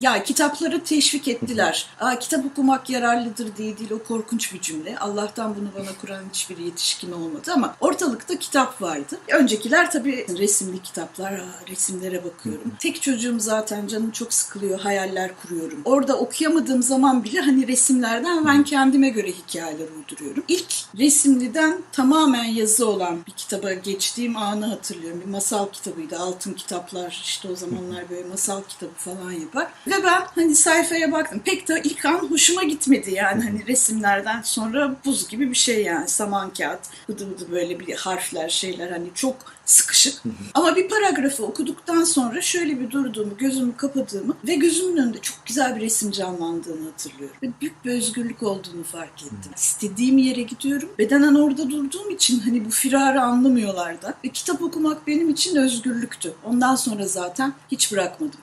Ya kitapları teşvik ettiler. Aa, kitap okumak yararlıdır diye değil o korkunç bir cümle. Allah'tan bunu bana kuran hiçbir yetişkin olmadı ama ortalıkta kitap vardı. Öncekiler tabii resimli kitaplar. Aa, resimlere bakıyorum. Tek çocuğum zaten canım çok sıkılıyor. Hayaller kuruyorum. Orada okuyamadığım zaman bile hani resimlerden ben kendime göre hikayeler uyduruyorum. İlk resimliden tamamen yazı olan bir kitaba geçtiğim anı hatırlıyorum. Bir masal kitabıydı. Altın kitaplar işte o zamanlar böyle masal kitabı falan yapar. Ve ben hani sayfaya baktım. Pek de ilk an hoşuma gitmedi yani hani resimlerden sonra buz gibi bir şey yani saman kağıt bıdı bıdı böyle bir harfler şeyler hani çok sıkışık. Ama bir paragrafı okuduktan sonra şöyle bir durduğumu, gözümü kapadığımı ve gözümün önünde çok güzel bir resim canlandığını hatırlıyorum. Ve büyük bir özgürlük olduğunu fark ettim. İstediğim yere gidiyorum. Bedenen orada durduğum için hani bu firarı anlamıyorlar da. Ve kitap okumak benim için özgürlüktü. Ondan sonra zaten hiç bırakmadım.